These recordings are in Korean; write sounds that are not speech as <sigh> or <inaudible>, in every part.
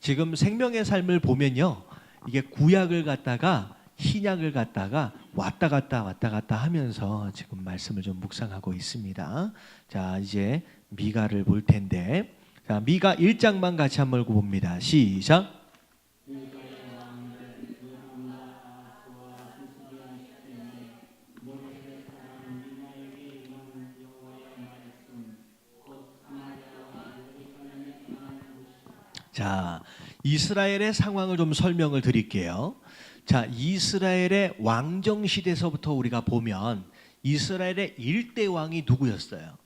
지금 생명의 삶을 보면요. 이게 구약을 갖다가 신약을 갖다가 왔다 갔다 왔다 갔다 하면서 지금 말씀을 좀 묵상하고 있습니다. 자, 이제 미가를 볼 텐데. 자, 미가 1장만 같이 한번 봅니다. 시작. 자, 이스라엘의 상황을 좀 설명을 드릴게요. 자, 이스라엘의 왕정 시대서부터 우리가 보면 이스라엘의 일대 왕이 누구였어요?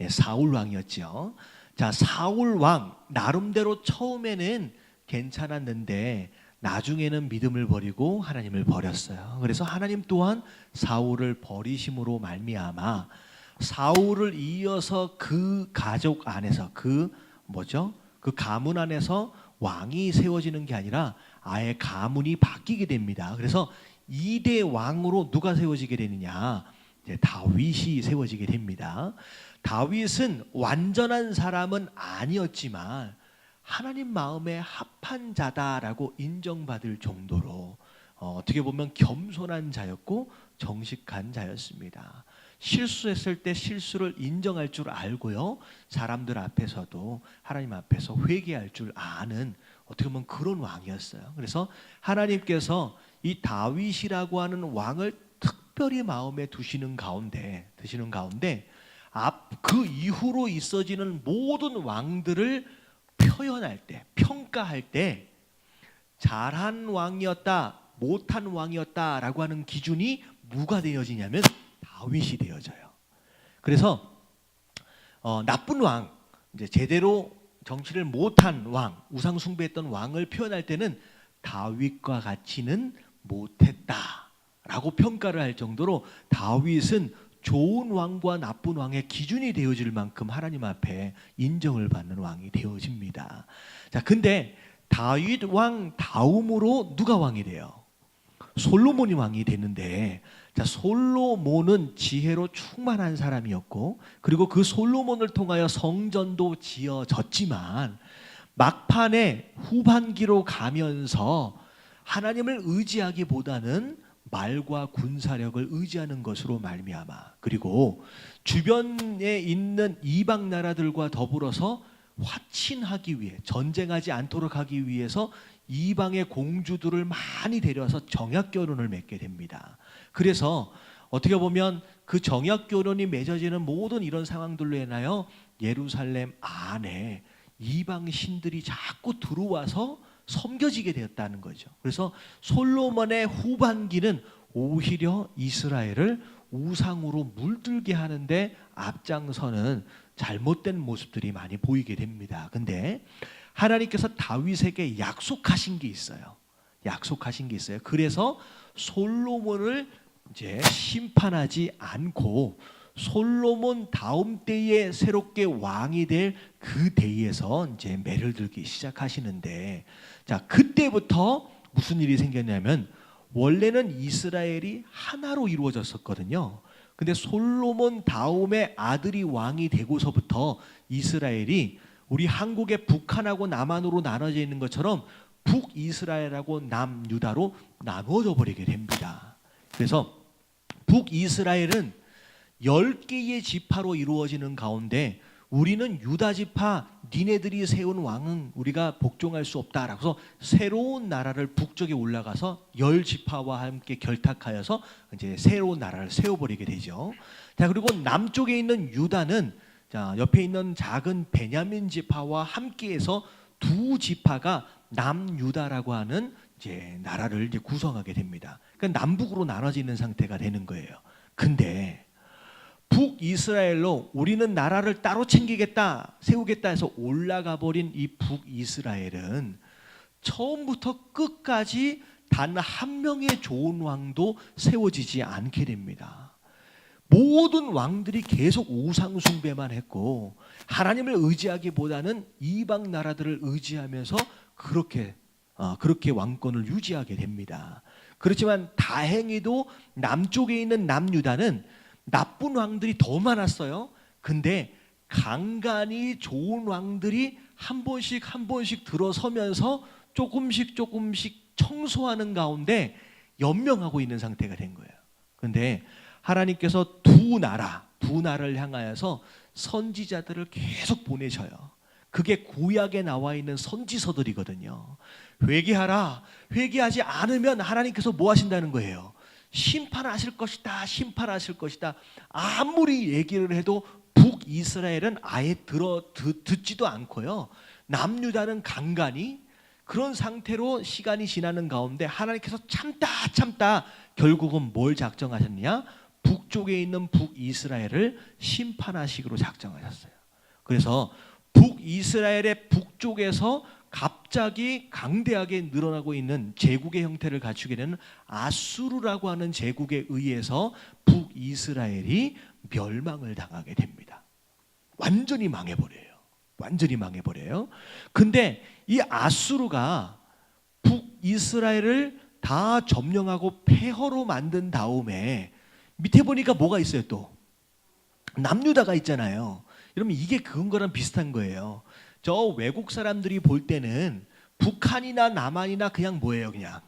예, 사울 왕이었죠. 자, 사울 왕 나름대로 처음에는 괜찮았는데 나중에는 믿음을 버리고 하나님을 버렸어요. 그래서 하나님 또한 사울을 버리심으로 말미암아 사울을 이어서 그 가족 안에서 그 뭐죠? 그 가문 안에서 왕이 세워지는 게 아니라 아예 가문이 바뀌게 됩니다. 그래서 2대 왕으로 누가 세워지게 되느냐? 다윗이 세워지게 됩니다. 다윗은 완전한 사람은 아니었지만 하나님 마음에 합한 자다라고 인정받을 정도로 어, 어떻게 보면 겸손한 자였고 정직한 자였습니다. 실수했을 때 실수를 인정할 줄 알고요. 사람들 앞에서도 하나님 앞에서 회개할 줄 아는 어떻게 보면 그런 왕이었어요. 그래서 하나님께서 이 다윗이라고 하는 왕을 특별히 마음에 두시는 가운데 드시는 가운데 앞 그 이후로 있어지는 모든 왕들을 표현할 때 평가할 때 잘한 왕이었다 못한 왕이었다라고 하는 기준이 뭐가 되어지냐면 다윗이 되어져요. 그래서 어, 나쁜 왕 이제 제대로 정치를 못한 왕 우상 숭배했던 왕을 표현할 때는 다윗과 같이는 못했다라고 평가를 할 정도로 다윗은 좋은 왕과 나쁜 왕의 기준이 되어질 만큼 하나님 앞에 인정을 받는 왕이 되어집니다. 자, 근데 다윗 왕 다음으로 누가 왕이 돼요? 솔로몬이 왕이 되는데 자, 솔로몬은 지혜로 충만한 사람이었고 그리고 그 솔로몬을 통하여 성전도 지어졌지만 막판에 후반기로 가면서 하나님을 의지하기보다는 말과 군사력을 의지하는 것으로 말미암아 그리고 주변에 있는 이방 나라들과 더불어서 화친하기 위해 전쟁하지 않도록 하기 위해서 이방의 공주들을 많이 데려와서 정약 결혼을 맺게 됩니다. 그래서 어떻게 보면 그 정약 결혼이 맺어지는 모든 이런 상황들로 인하여 예루살렘 안에 이방 신들이 자꾸 들어와서 섬겨지게 되었다는 거죠. 그래서 솔로몬의 후반기는 오히려 이스라엘을 우상으로 물들게 하는데 앞장서는 잘못된 모습들이 많이 보이게 됩니다. 근데 하나님께서 다윗에게 약속하신 게 있어요. 약속하신 게 있어요. 그래서 솔로몬을 이제 심판하지 않고 솔로몬 다음 때에 새롭게 왕이 될 그 대에서 이제 매를 들기 시작하시는데 자 그때부터 무슨 일이 생겼냐면 원래는 이스라엘이 하나로 이루어졌었거든요. 근데 솔로몬 다음에 아들이 왕이 되고서부터 이스라엘이 우리 한국의 북한하고 남한으로 나눠져 있는 것처럼 북이스라엘하고 남유다로 나누어져 버리게 됩니다. 그래서 북이스라엘은 10개의 지파로 이루어지는 가운데 우리는 유다 지파 니네들이 세운 왕은 우리가 복종할 수 없다라고 해서 새로운 나라를 북쪽에 올라가서 열 지파와 함께 결탁하여서 이제 새로운 나라를 세워버리게 되죠. 자 그리고 남쪽에 있는 유다는 자 옆에 있는 작은 베냐민 지파와 함께해서 두 지파가 남유다라고 하는 이제 나라를 이제 구성하게 됩니다. 그러니까 남북으로 나눠지는 상태가 되는 거예요. 근데 북이스라엘로 우리는 나라를 따로 챙기겠다, 세우겠다 해서 올라가 버린 이 북이스라엘은 처음부터 끝까지 단 한 명의 좋은 왕도 세워지지 않게 됩니다. 모든 왕들이 계속 우상 숭배만 했고 하나님을 의지하기보다는 이방 나라들을 의지하면서 그렇게 어, 그렇게 왕권을 유지하게 됩니다. 그렇지만 다행히도 남쪽에 있는 남유다는 나쁜 왕들이 더 많았어요. 근데 간간히 좋은 왕들이 한 번씩 한 번씩 들어서면서 조금씩 조금씩 청소하는 가운데 연명하고 있는 상태가 된 거예요. 근데 하나님께서 두 나라, 두 나라를 향하여서 선지자들을 계속 보내셔요. 그게 구약에 나와 있는 선지서들이거든요. 회개하라. 회개하지 않으면 하나님께서 뭐 하신다는 거예요? 심판하실 것이다. 심판하실 것이다. 아무리 얘기를 해도 북이스라엘은 아예 들어 듣, 듣지도 않고요. 남유다는 간간히 그런 상태로 시간이 지나는 가운데 하나님께서 참다 참다 결국은 뭘 작정하셨느냐? 북쪽에 있는 북이스라엘을 심판하시기로 작정하셨어요. 그래서 북이스라엘의 북쪽에서 갑자기 강대하게 늘어나고 있는 제국의 형태를 갖추게 되는 아수르라고 하는 제국에 의해서 북이스라엘이 멸망을 당하게 됩니다. 완전히 망해버려요. 완전히 망해버려요. 근데 이 아수르가 북이스라엘을 다 점령하고 폐허로 만든 다음에 밑에 보니까 뭐가 있어요 또 남유다가 있잖아요. 여러분 이게 그런 거랑 비슷한 거예요. 저 외국 사람들이 볼 때는 북한이나 남한이나 그냥 뭐예요 그냥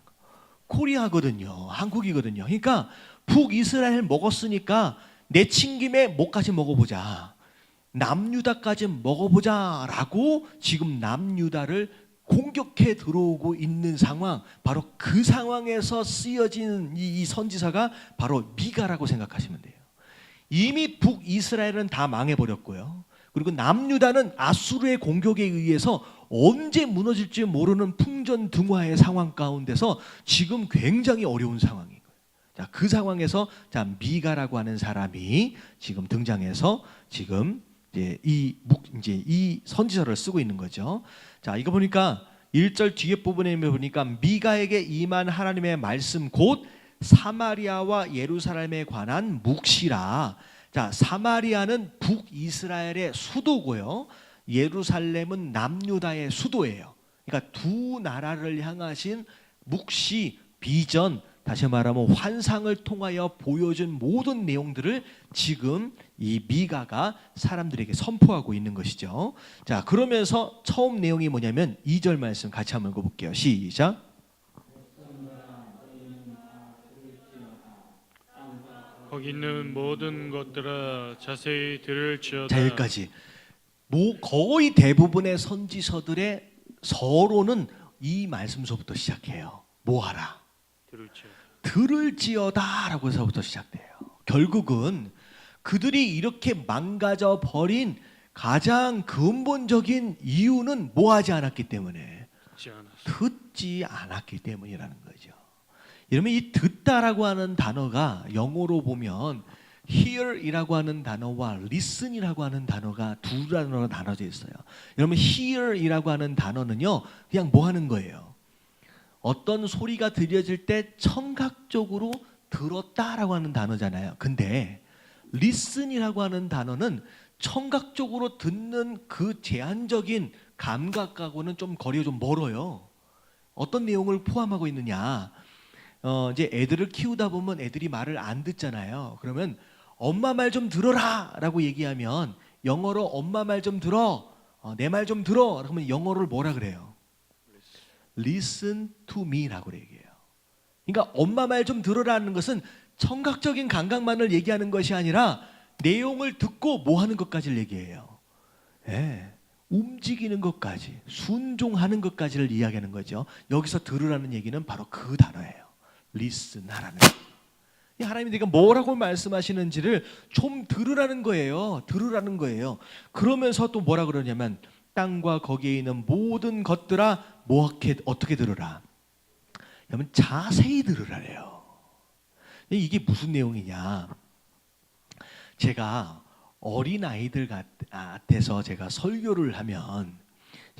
코리아거든요. 한국이거든요. 그러니까 북이스라엘 먹었으니까 내친 김에 뭐까지 먹어보자. 남유다까지 먹어보자라고 지금 남유다를 공격해 들어오고 있는 상황, 바로 그 상황에서 쓰여진 이, 이 선지사가 바로 미가라고 생각하시면 돼요. 이미 북이스라엘은 다 망해버렸고요. 그리고 남유다는 아수르의 공격에 의해서 언제 무너질지 모르는 풍전 등화의 상황 가운데서 지금 굉장히 어려운 상황인 거예요. 자, 그 상황에서 자 미가라고 하는 사람이 지금 등장해서 지금 이제 이 묵, 이제 이 선지서를 쓰고 있는 거죠. 자, 이거 보니까 1절 뒤에 부분에 보니까 미가에게 임한 하나님의 말씀 곧 사마리아와 예루살렘에 관한 묵시라. 자, 사마리아는 북이스라엘의 수도고요. 예루살렘은 남유다의 수도예요. 그러니까 두 나라를 향하신 묵시 비전 다시 말하면 환상을 통하여 보여준 모든 내용들을 지금 이 미가가 사람들에게 선포하고 있는 것이죠. 자, 그러면서 처음 내용이 뭐냐면 2절 말씀 같이 한번 읽어볼게요. 시작. 거기 있는 모든 것들아 자세히 들을지어다 자, 여기까지. 뭐 거의 대부분의 선지서들의 서로는 이 말씀서부터 시작해요. 뭐하라? 들을지어다 들을지어다라고 해서부터 시작돼요. 결국은 그들이 이렇게 망가져 버린 가장 근본적인 이유는 뭐하지 않았기 때문에 듣지 않았기 때문이라는 거죠. 여러분 이 듣다라고 하는 단어가 영어로 보면 hear이라고 하는 단어와 listen이라고 하는 단어가 두 단어가 나눠져 있어요. 여러분 hear이라고 하는 단어는요 그냥 뭐 하는 거예요? 어떤 소리가 들려질 때 청각적으로 들었다라고 하는 단어잖아요. 근데 listen이라고 하는 단어는 청각적으로 듣는 그 제한적인 감각하고는 좀 거리가 좀 멀어요. 어떤 내용을 포함하고 있느냐? 어, 이제 애들을 키우다 보면 애들이 말을 안 듣잖아요. 그러면 엄마 말 좀 들어라라고 얘기하면 영어로 엄마 말 좀 들어, 어, 내말 좀 들어. 그러면 영어를 뭐라 그래요? Listen to me라고 얘기해요. 그러니까 엄마 말 좀 들어라는 것은 청각적인 감각만을 얘기하는 것이 아니라 내용을 듣고 뭐 하는 것까지를 얘기해요. 예. 움직이는 것까지, 순종하는 것까지를 이야기하는 거죠. 여기서 들으라는 얘기는 바로 그 단어예요. 하라는. 이 하나님이 내가 뭐라고 말씀하시는지를 좀 들으라는 거예요. 들으라는 거예요. 그러면서 또 뭐라 그러냐면 땅과 거기에 있는 모든 것들아 뭐게 어떻게 들으라. 그러면 자세히 들으라래요. 이게 무슨 내용이냐? 제가 어린 아이들 같아서 제가 설교를 하면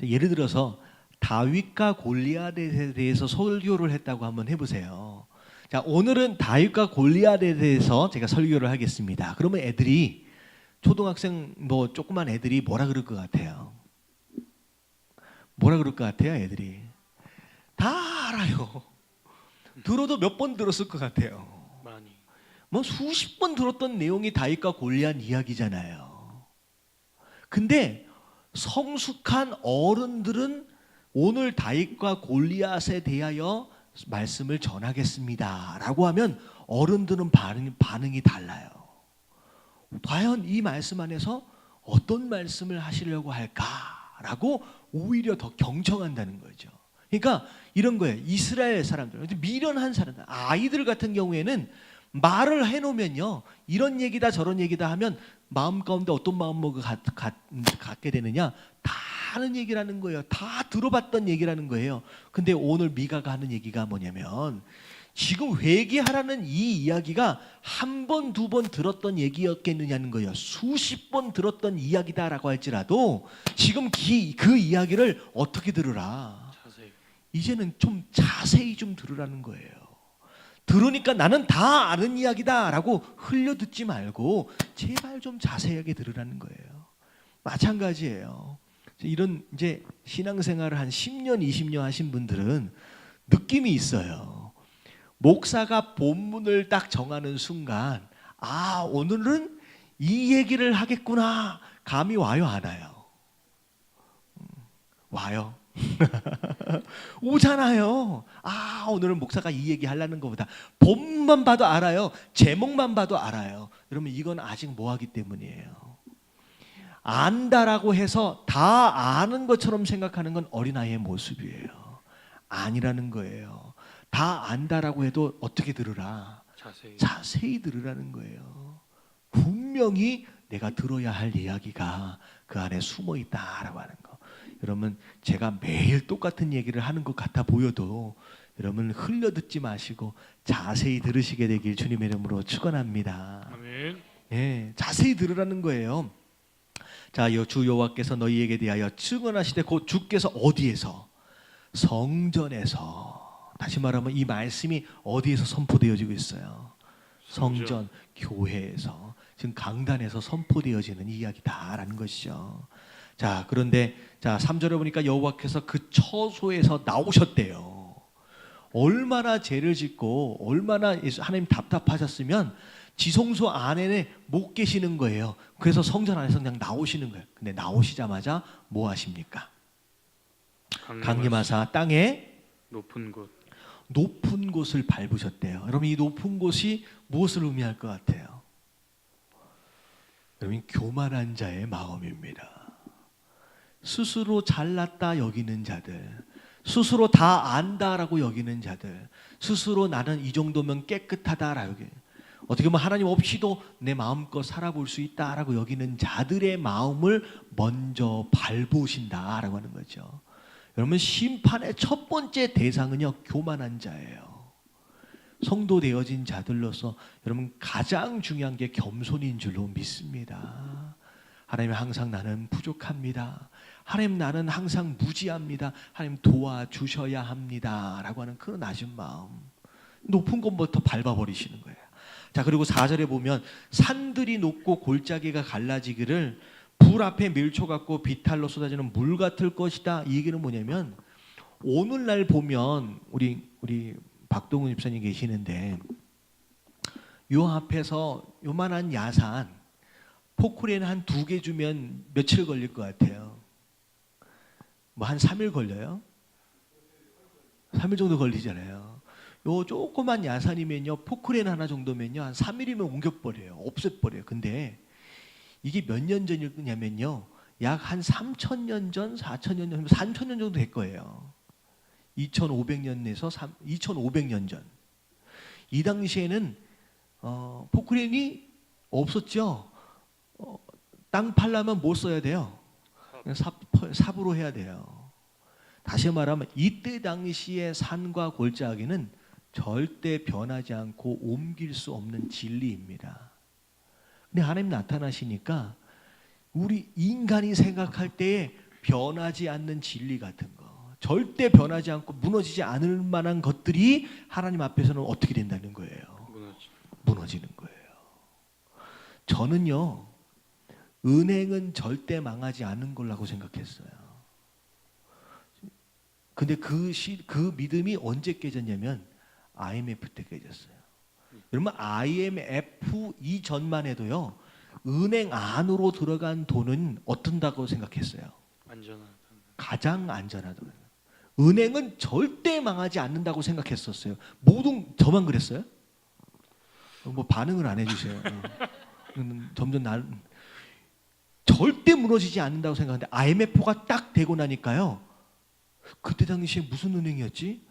예를 들어서 다윗과 골리앗에 대해서 설교를 했다고 한번 해보세요. 자 오늘은 다윗과 골리앗에 대해서 제가 설교를 하겠습니다. 그러면 애들이 초등학생 뭐 조그만 애들이 뭐라 그럴 것 같아요? 뭐라 그럴 것 같아요, 애들이? 다 알아요. 들어도 몇 번 들었을 것 같아요. 많이 뭐 수십 번 들었던 내용이 다윗과 골리앗 이야기잖아요. 근데 성숙한 어른들은 오늘 다윗과 골리앗에 대하여 말씀을 전하겠습니다 라고 하면 어른들은 반응, 반응이 달라요. 과연 이 말씀 안에서 어떤 말씀을 하시려고 할까라고 오히려 더 경청한다는 거죠. 그러니까 이런 거예요. 이스라엘 사람들, 미련한 사람들, 아이들 같은 경우에는 말을 해놓으면요, 이런 얘기다 저런 얘기다 하면 마음 가운데 어떤 마음먹을 갖게 되느냐, 다 아는 얘기라는 거예요. 다 들어봤던 얘기라는 거예요. 근데 오늘 미가가 하는 얘기가 뭐냐면 지금 회개하라는 이 이야기가 한 번, 두 번 들었던 얘기였겠느냐는 거예요. 수십 번 들었던 이야기다라고 할지라도 지금 기, 그 이야기를 어떻게 들으라. 자세히 이제는 좀 자세히 좀 들으라는 거예요. 들으니까 나는 다 아는 이야기다라고 흘려 듣지 말고 제발 좀 자세하게 들으라는 거예요. 마찬가지예요. 이런 이제 신앙생활을 한 10년, 20년 하신 분들은 느낌이 있어요. 목사가 본문을 딱 정하는 순간, 아, 오늘은 이 얘기를 하겠구나. 감이 와요, 안 와요? 음, 와요. <laughs> 오잖아요. 아, 오늘은 목사가 이 얘기 하려는 것보다 본만 봐도 알아요. 제목만 봐도 알아요. 여러분, 이건 아직 뭐 하기 때문이에요. 안다라고 해서 다 아는 것처럼 생각하는 건 어린아이의 모습이에요. 아니라는 거예요. 다 안다라고 해도 어떻게 들으라? 자세히 자세히 들으라는 거예요. 분명히 내가 들어야 할 이야기가 그 안에 숨어 있다라고 하는 거. 여러분 제가 매일 똑같은 얘기를 하는 것 같아 보여도 여러분 흘려 듣지 마시고 자세히 들으시게 되길 주님의 이름으로 축원합니다. 아멘 예, 자세히 들으라는 거예요. 자, 여주 여호와께서 너희에게 대하여 증언하시되 곧 주께서 어디에서 성전에서 다시 말하면 이 말씀이 어디에서 선포되어지고 있어요. 성전, 교회에서 지금 강단에서 선포되어지는 이야기다라는 것이죠. 자, 그런데 자, 3절에 보니까 여호와께서 그 처소에서 나오셨대요. 얼마나 죄를 짓고 얼마나 하나님 답답하셨으면 지성소 안에는 못 계시는 거예요. 그래서 성전 안에서 그냥 나오시는 거예요. 근데 나오시자마자 뭐 하십니까? 강림하사 땅에 높은 곳 높은 곳을 밟으셨대요. 여러분 이 높은 곳이 무엇을 의미할 것 같아요? 여러분 교만한 자의 마음입니다. 스스로 잘났다 여기는 자들, 스스로 다 안다라고 여기는 자들, 스스로 나는 이 정도면 깨끗하다라 여기. 어떻게 보면 하나님 없이도 내 마음껏 살아볼 수 있다라고 여기는 자들의 마음을 먼저 밟으신다라고 하는 거죠. 여러분 심판의 첫 번째 대상은요 교만한 자예요. 성도 되어진 자들로서 여러분 가장 중요한 게 겸손인 줄로 믿습니다. 하나님 항상 나는 부족합니다. 하나님 나는 항상 무지합니다. 하나님 도와주셔야 합니다라고 하는 그런 낮은 마음. 높은 곳부터 밟아버리시는 거예요. 자 그리고 4절에 보면 산들이 높고 골짜기가 갈라지기를 불 앞에 밀초 같고 비탈로 쏟아지는 물 같을 것이다. 이 얘기는 뭐냐면 오늘날 보면 우리 우리 박동훈 집사님 계시는데 요 앞에서 요만한 야산 포크레인 한 두 개 주면 며칠 걸릴 것 같아요. 뭐 한 3일 걸려요? 3일 정도 걸리잖아요. 요 조그만 야산이면요 포크레인 하나 정도면요 한 3일이면 옮겨버려요. 없애버려요. 근데 이게 몇 년 전이냐면요 약 한 3천 년 전, 4천 년 전, 3천 년 정도 될 거예요. 2500년에서 2500년 전. 이 당시에는 어, 포크레인이 없었죠. 어, 땅 팔려면 뭐 써야 돼요? 삽, 삽으로 해야 돼요. 다시 말하면 이때 당시의 산과 골짜기는 절대 변하지 않고 옮길 수 없는 진리입니다. 근데 하나님 나타나시니까 우리 인간이 생각할 때에 변하지 않는 진리 같은 거, 절대 변하지 않고 무너지지 않을 만한 것들이 하나님 앞에서는 어떻게 된다는 거예요? 무너지 무너지는 거예요. 저는요, 은행은 절대 망하지 않는 걸라고 생각했어요. 근데 그, 시, 그 믿음이 언제 깨졌냐면 IMF 때 깨졌어요. 여러분 IMF 이전만 해도요. 은행 안으로 들어간 돈은 어떤다고 생각했어요? 안전한 가장 안전하다고. 은행은 절대 망하지 않는다고 생각했었어요. 모든 저만 그랬어요? 어, 뭐 반응을 안 해주세요. 어. 음, 점점 나 절대 무너지지 않는다고 생각하는데 IMF가 딱 되고 나니까요. 그때 당시에 무슨 은행이었지?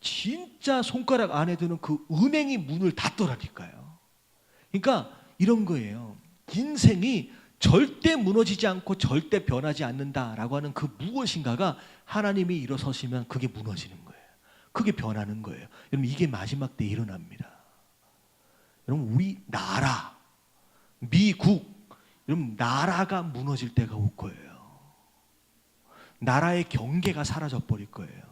진짜 손가락 안에 드는 그 은행이 문을 닫더라니까요. 그러니까 이런 거예요. 인생이 절대 무너지지 않고 절대 변하지 않는다라고 하는 그 무엇인가가 하나님이 일어서시면 그게 무너지는 거예요. 그게 변하는 거예요. 여러분 이게 마지막 때 일어납니다. 여러분 우리 나라, 미국, 여러분 나라가 무너질 때가 올 거예요. 나라의 경계가 사라져 버릴 거예요.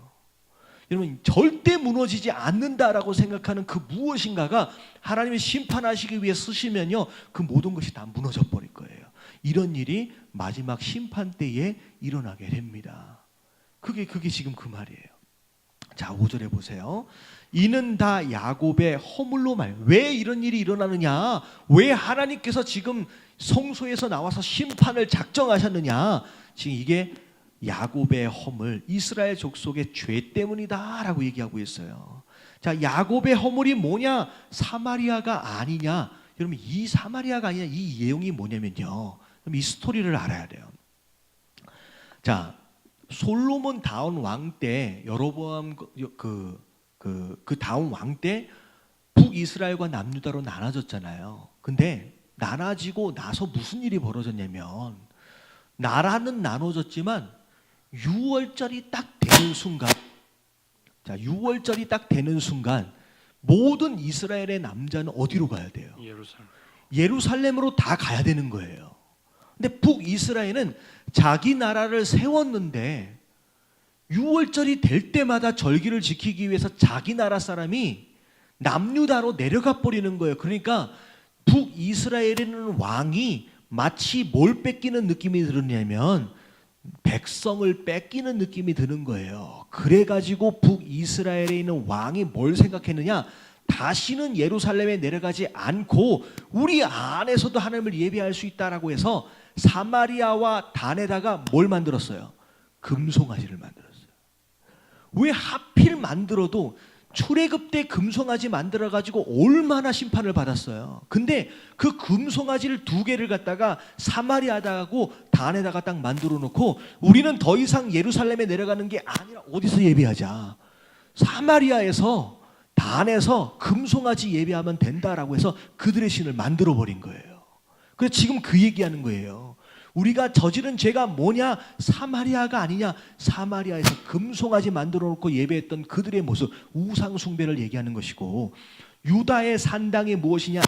여러분 절대 무너지지 않는다라고 생각하는 그 무엇인가가 하나님이 심판하시기 위해 쓰시면요 그 모든 것이 다 무너져 버릴 거예요. 이런 일이 마지막 심판 때에 일어나게 됩니다. 그게 그게 지금 그 말이에요. 자, 5절에 보세요. 이는 다 야곱의 허물로 말. 왜 이런 일이 일어나느냐? 왜 하나님께서 지금 성소에서 나와서 심판을 작정하셨느냐? 지금 이게 야곱의 허물, 이스라엘 족속의 죄 때문이다라고 얘기하고 있어요. 자, 야곱의 허물이 뭐냐? 사마리아가 아니냐? 여러분 이 사마리아가 아니냐? 이 내용이 뭐냐면요. 그럼 이 스토리를 알아야 돼요. 자, 솔로몬 다운 왕 때 여로보암 그그 그, 그 다운 왕 때 북이스라엘과 남유다로 나눠졌잖아요. 근데 나눠지고 나서 무슨 일이 벌어졌냐면 나라는 나눠졌지만 6월절이 딱 되는 순간 자, 6월절이 딱 되는 순간 모든 이스라엘의 남자는 어디로 가야 돼요? 예루살렘. 예루살렘으로 다 가야 되는 거예요. 근데 북이스라엘은 자기 나라를 세웠는데 6월절이 될 때마다 절기를 지키기 위해서 자기 나라 사람이 남유다로 내려가 버리는 거예요. 그러니까 북이스라엘에는 왕이 마치 뭘 뺏기는 느낌이 들었냐면 백성을 뺏기는 느낌이 드는 거예요. 그래 가지고 북이스라엘에 있는 왕이 뭘 생각했느냐? 다시는 예루살렘에 내려가지 않고 우리 안에서도 하나님을 예배할 수 있다라고 해서 사마리아와 단에다가 뭘 만들었어요? 금송아지를 만들었어요. 왜 하필 만들어도 출애굽 때 금송아지 만들어 가지고 얼마나 심판을 받았어요. 근데 그 금송아지를 두 개를 갖다가 사마리아다하고 단에다가 딱 만들어 놓고 우리는 더 이상 예루살렘에 내려가는 게 아니라 어디서 예배하자. 사마리아에서 단에서 금송아지 예배하면 된다라고 해서 그들의 신을 만들어 버린 거예요. 그래서 지금 그 얘기하는 거예요. 우리가 저지른 죄가 뭐냐? 사마리아가 아니냐? 사마리아에서 금송아지 만들어 놓고 예배했던 그들의 모습, 우상 숭배를 얘기하는 것이고 유다의 산당이 무엇이냐?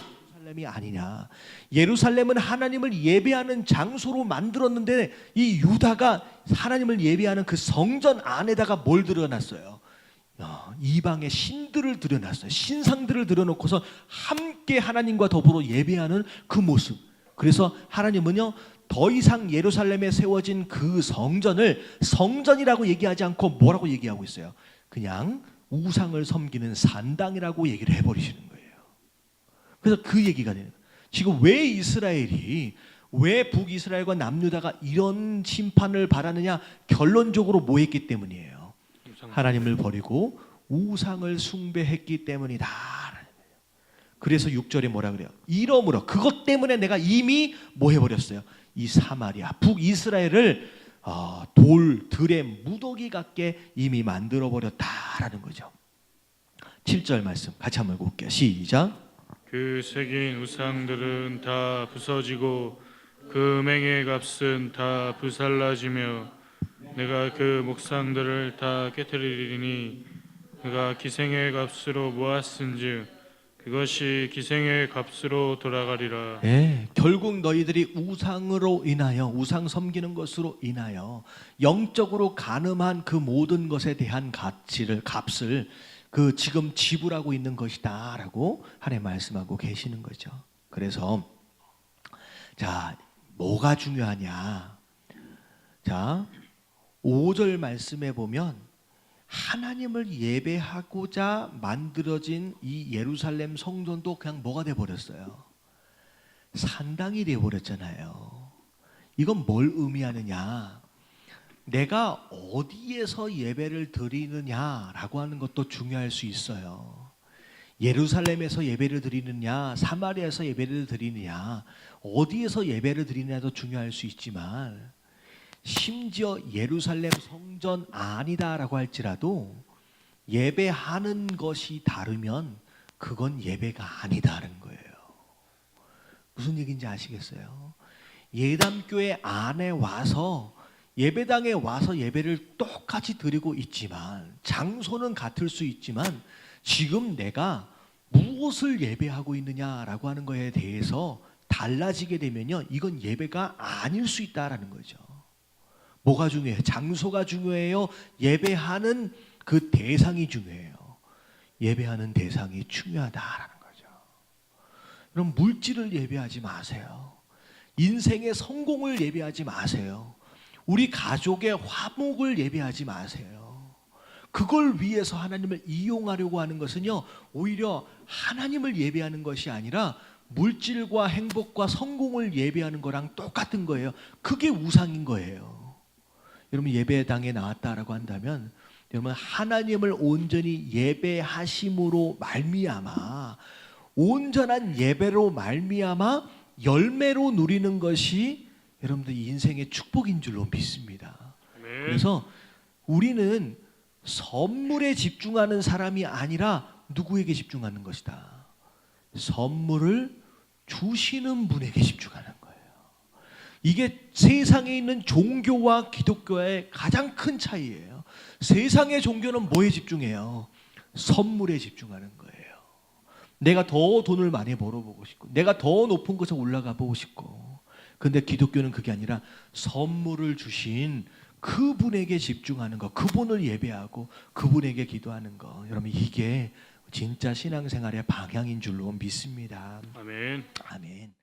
예루살렘이 아니냐? 예루살렘은 하나님을 예배하는 장소로 만들었는데 이 유다가 하나님을 예배하는 그 성전 안에다가 뭘 들어놨어요? 어, 이방의 신들을 들여놨어요. 신상들을 들여놓고서 함께 하나님과 더불어 예배하는 그 모습. 그래서 하나님은요 더 이상 예루살렘에 세워진 그 성전을 성전이라고 얘기하지 않고 뭐라고 얘기하고 있어요? 그냥 우상을 섬기는 산당이라고 얘기를 해버리시는 거예요. 그래서 그 얘기가 되는 거예요. 지금 왜 이스라엘이 왜 북이스라엘과 남유다가 이런 심판을 바라느냐 결론적으로 뭐 했기 때문이에요. 하나님을 버리고 우상을 숭배했기 때문이다. 그래서 6절에 뭐라 그래요? 이러므로 그것 때문에 내가 이미 뭐 해버렸어요? 이 사마리아 북이스라엘을 어, 돌 들의 무더기 같게 이미 만들어 버렸다라는 거죠. 7절 말씀 같이 한번 읽을게요. 시작. 그 새긴 우상들은 다 부서지고 그 맹의 값은 다 부살라지며 내가 그 목상들을 다 깨뜨리리니 그가 기생의 값으로 모았은즉 그것이 기생의 값으로 돌아가리라. 예, 결국 너희들이 우상으로 인하여 우상 섬기는 것으로 인하여 영적으로 가늠한 그 모든 것에 대한 가치를 값을 그 지금 지불하고 있는 것이다라고 하나님 말씀하고 계시는 거죠. 그래서 자, 뭐가 중요하냐? 자, 5절 말씀에 보면 하나님을 예배하고자 만들어진 이 예루살렘 성전도 그냥 뭐가 돼 버렸어요. 상당히 돼 버렸잖아요. 이건 뭘 의미하느냐? 내가 어디에서 예배를 드리느냐라고 하는 것도 중요할 수 있어요. 예루살렘에서 예배를 드리느냐, 사마리아에서 예배를 드리느냐, 어디에서 예배를 드리느냐도 중요할 수 있지만 심지어 예루살렘 성전 아니다라고 할지라도 예배하는 것이 다르면 그건 예배가 아니다는 거예요. 무슨 얘기인지 아시겠어요? 예담교회 안에 와서 예배당에 와서 예배를 똑같이 드리고 있지만 장소는 같을 수 있지만 지금 내가 무엇을 예배하고 있느냐라고 하는 거에 대해서 달라지게 되면요 이건 예배가 아닐 수 있다라는 거죠. 뭐가 중요해요? 장소가 중요해요. 예배하는 그 대상이 중요해요. 예배하는 대상이 중요하다라는 거죠. 그럼 물질을 예배하지 마세요. 인생의 성공을 예배하지 마세요. 우리 가족의 화목을 예배하지 마세요. 그걸 위해서 하나님을 이용하려고 하는 것은요, 오히려 하나님을 예배하는 것이 아니라 물질과 행복과 성공을 예배하는 거랑 똑같은 거예요. 그게 우상인 거예요. 여러분 예배당에 나왔다라고 한다면 여러분 하나님을 온전히 예배하심으로 말미암아 온전한 예배로 말미암아 열매로 누리는 것이 여러분들 인생의 축복인 줄로 믿습니다. 아멘. 그래서 우리는 선물에 집중하는 사람이 아니라 누구에게 집중하는 것이다. 선물을 주시는 분에게 집중하는. 이게 세상에 있는 종교와 기독교의 가장 큰 차이예요. 세상의 종교는 뭐에 집중해요? 선물에 집중하는 거예요. 내가 더 돈을 많이 벌어보고 싶고, 내가 더 높은 곳에 올라가 보고 싶고. 근데 기독교는 그게 아니라 선물을 주신 그분에게 집중하는 것, 그분을 예배하고 그분에게 기도하는 것. 여러분 이게 진짜 신앙생활의 방향인 줄로 믿습니다. 아멘. 아멘.